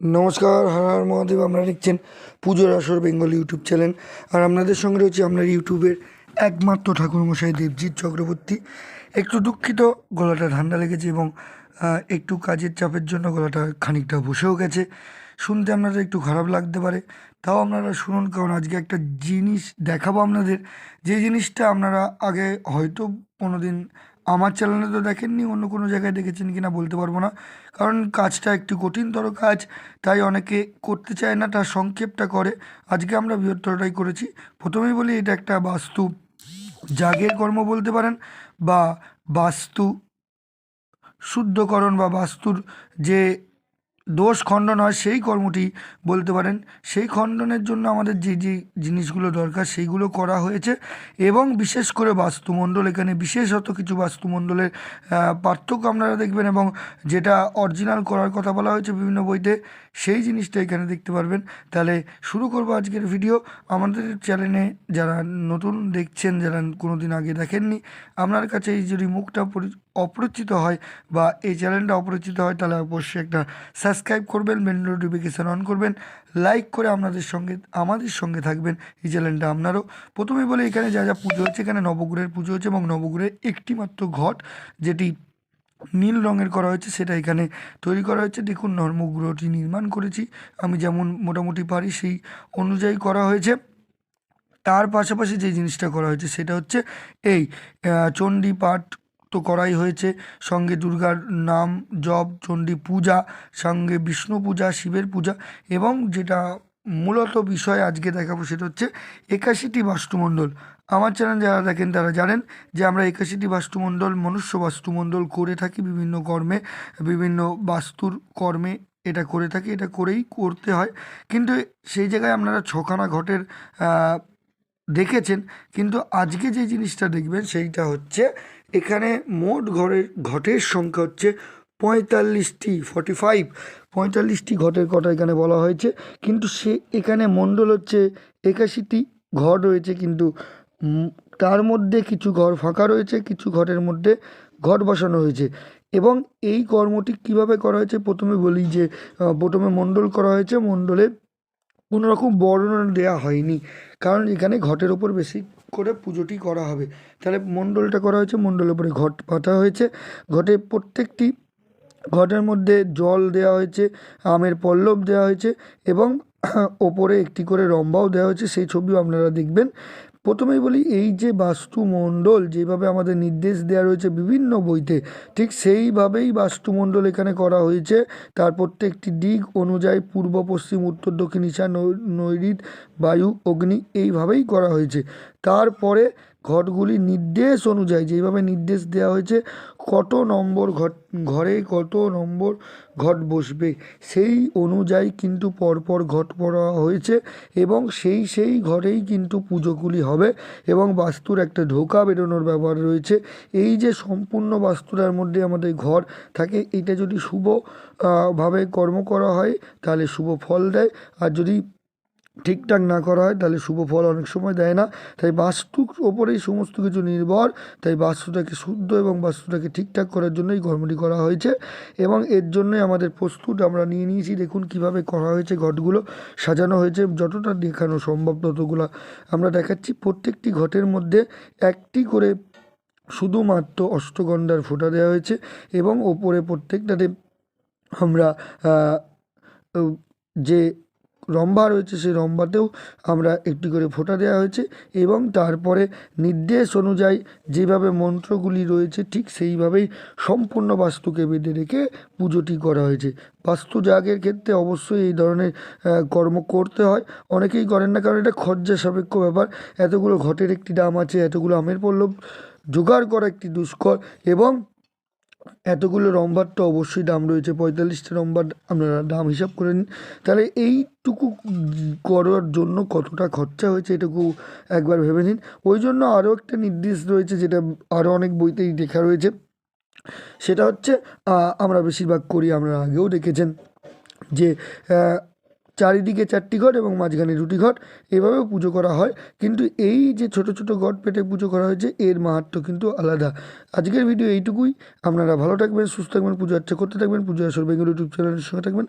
নমস্কার, হর হর মহাদেব আপনারা দেখছেন পুজোর আসর বেঙ্গল ইউটিউব চ্যানেল। আর আপনাদের সঙ্গে রয়েছে আপনার ইউটিউবের একমাত্র ঠাকুরমশাই দেবজিৎ চক্রবর্তী। একটু দুঃখিত, গলাটা ঠান্ডা লেগেছে এবং একটু কাজের চাপের জন্য গলাটা খানিকটা বসেও গেছে। শুনতে আপনাদের একটু খারাপ লাগতে পারে, তাও আপনারা শুনুন, কারণ আজকে একটা জিনিস দেখাবো আপনাদের। যে জিনিসটা আপনারা আগে হয়তো কোনো দিন আমার চ্যানেলে তো দেখেননি, অন্য কোনো জায়গায় দেখেছেন কিনা বলতে পারব না। কারণ কাজটা একটু কঠিনতর কাজ, তাই অনেকে করতে চায় না, তার সংক্ষেপটা করে। আজকে আমরা বৃহত্তরটাই করেছি। প্রথমেই বলি, এটা একটা বাস্তু। জাগের কর্ম বলতে পারেন বা বাস্তু শুদ্ধকরণ বা বাস্তুর যে দোষ খণ্ডন হয় সেই কর্মটি বলতে পারেন। সেই খণ্ডনের জন্য আমাদের যে যে জিনিসগুলো দরকার সেইগুলো করা হয়েছে এবং বিশেষ করে বাস্তুমণ্ডল, এখানে বিশেষত কিছু বাস্তুমণ্ডলের পার্থক্য আপনারা দেখবেন এবং যেটা অরিজিনাল করার কথা বলা হয়েছে বিভিন্ন বইতে, সেই জিনিসটা এখানে দেখতে পারবেন। তাহলে শুরু করব আজকের ভিডিও। আমাদের চ্যানেলে যারা নতুন দেখছেন, যারা কোনো দিন আগে দেখেননি, আপনার কাছে এই যদি মুখটা অপরিচিত হয় বা এই চ্যানেলটা অপরিচিত হয়, তাহলে অবশ্যই একটা সাবস্ক্রাইব করবেন, বেল নোটিফিকেশান অন করবেন, লাইক করে আপনাদের সঙ্গে, আমাদের সঙ্গে থাকবেন। এই চ্যানেলটা আপনারও। প্রথমে বলে, এখানে যা যা পুজো হচ্ছে, এখানে নবগ্রহের পুজো হচ্ছে এবং নবগ্রহের একটি মাত্র ঘট, যেটি নীল রঙের করা হয়েছে, সেটা এখানে তৈরি করা হয়েছে। দেখুন নর্মগ্রহটি নির্মাণ করেছি। আমি যেমন মোটামুটি পারি, সেই অনুযায়ী করা হয়েছে। তার পাশাপাশি যে জিনিসটা করা হয়েছে, সেটা হচ্ছে এই চণ্ডী পাঠ তো করাই হয়েছে। সঙ্গে দুর্গার নাম জপ, চণ্ডী পূজা, সঙ্গে বিষ্ণু পূজা, শিবের পূজা এবং যেটা মূলত বিষয় আজকে দেখাবো সেটা হচ্ছে একাশিটি বাস্তুমণ্ডল। আমার চ্যানেল যারা দেখেন তারা জানেন যে আমরা একাশিটি বাস্তুমণ্ডল, মনুষ্য বাস্তুমণ্ডল করে থাকি বিভিন্ন কর্মে, বিভিন্ন বাস্তুর কর্মে এটা করে থাকি, এটা করেই করতে হয়। কিন্তু সেই জায়গায় আপনারা ছখানা ঘটের দেখেছেন, কিন্তু আজকে যে জিনিসটা দেখবেন সেইটা হচ্ছে এখানে মোট ঘরের, ঘটের সংখ্যা হচ্ছে পঁয়তাল্লিশটি ফর্টি ফাইভ পঁয়তাল্লিশটি ঘটের কথা এখানে বলা হয়েছে। কিন্তু সে, এখানে মণ্ডল হচ্ছে একাশিটি ঘর রয়েছে, কিন্তু তার মধ্যে কিছু ঘর ফাঁকা রয়েছে, কিছু ঘরের মধ্যে ঘট বসানো হয়েছে। এবং এই কর্মটি কীভাবে করা হয়েছে? প্রথমে বলি যে প্রথমে মণ্ডল করা হয়েছে। মণ্ডলে কোনো রকম বর্ণনা দেওয়া হয়নি। কারণ এখানে ঘটের ওপর বেশি করে পুজোটি করা হবে। তাহলে মণ্ডলটা করা হয়েছে, মণ্ডলের উপরে ঘট পাতা হয়েছে। ঘটে প্রত্যেকটি ঘটের মধ্যে জল দেওয়া হয়েছে, আমের পল্লব দেওয়া হয়েছে এবং ওপরে একটি করে রম্বাও দেওয়া হয়েছে। সেই ছবিও আপনারা দেখবেন। প্রথমেই বলি, এই যে বাস্তুমণ্ডল যেভাবে আমাদের নির্দেশ দেওয়া রয়েছে বিভিন্ন বইতে, ঠিক সেইভাবেই বাস্তুমণ্ডল এখানে করা হয়েছে। তার প্রত্যেকটি দিক অনুযায়ী পূর্ব, পশ্চিম, উত্তর, দক্ষিণ ঈশান নৈরিত বায়ু, অগ্নি, এইভাবেই করা হয়েছে। তারপরে ঘটগুলি নির্দেশ অনুযায়ী, যেভাবে নির্দেশ দেওয়া হয়েছে, কত নম্বর ঘট, ঘরে কত নম্বর ঘট বসবে, সেই অনুযায়ী কিন্তু পরপর ঘট পড়া হয়েছে এবং সেই সেই ঘরেই কিন্তু পুজোগুলি হবে এবং বাস্তুর একটা ঢোকা বেরোনোর ব্যাপার রয়েছে। এই যে সম্পূর্ণ বাস্তুটার মধ্যে আমাদের ঘর থাকে, এটা যদি শুভ ভাবে কর্ম করা হয়, তাহলে শুভ ফল দেয়। আর যদি ঠিকঠাক না করা হয়, তাহলে শুভ ফল অনেক সময় দেয় না। তাই বাস্তুর ওপরেই সমস্ত কিছু নির্ভর। তাই বাস্তুটাকে শুদ্ধ এবং বাস্তুটাকে ঠিকঠাক করার জন্যই কর্মটি করা হয়েছে। এবং এর জন্যই আমাদের প্রস্তুত আমরা নিয়ে নিয়েছি। দেখুন কীভাবে করা হয়েছে ঘটগুলো, সাজানো হয়েছে। যতটা দেখানো সম্ভব ততগুলো আমরা দেখাচ্ছি। প্রত্যেকটি ঘটের মধ্যে একটি করে শুধুমাত্র অষ্টগন্ধার ফোঁটা দেওয়া হয়েছে এবং ওপরে প্রত্যেকটাতে আমরা যে রম্বা রয়েছে, সেই রম্বাতেও আমরা একটি করে ফোঁটা দেওয়া হয়েছে এবং তারপরে নির্দেশ অনুযায়ী যেভাবে মন্ত্রগুলি রয়েছে ঠিক সেইভাবেই সম্পূর্ণ বাস্তুকে বেঁধে রেখে পুজোটি করা হয়েছে। বাস্তু যাগের ক্ষেত্রে অবশ্যই এই ধরনের কর্ম করতে হয়। অনেকেই করেন না, কারণ এটা খরচা সাপেক্ষ ব্যাপার। এতগুলো ঘটের একটি দাম আছে, এতগুলো আমের পল্লব, জোগাড় করা একটি দুষ্কর এবং এতগুলো রম্বার তো অবশ্যই দাম রয়েছে, পঁয়তাল্লিশটা রম্বার আপনারা দাম হিসাব করে নিন। তাহলে এইটুকু করার জন্য কতটা খরচা হয়েছে এটুকু একবার ভেবে নিন। ওই জন্য আরও একটা নির্দেশ রয়েছে, যেটা আরও অনেক বইতেই লেখা রয়েছে। সেটা হচ্ছে আমরা বেশিরভাগ করি আমরা আগেও দেখেছেন যে চারিদিকে চারটি ঘট এবং মাঝখানে দুটি ঘট। এভাবেও পুজো করা হয়। কিন্তু এই যে ছোট ছোট ঘট পেটে পুজো করা হয়েছে, এর মাহাত্ম কিন্তু আলাদা। আজকের ভিডিও এইটুকুই। আপনারা ভালো থাকবেন, সুস্থ থাকবেন, পুজো আচ্ছা করতে থাকবেন, পুজো আসর বেঙ্গল ইউটিউব চ্যানেলের সঙ্গে থাকবেন।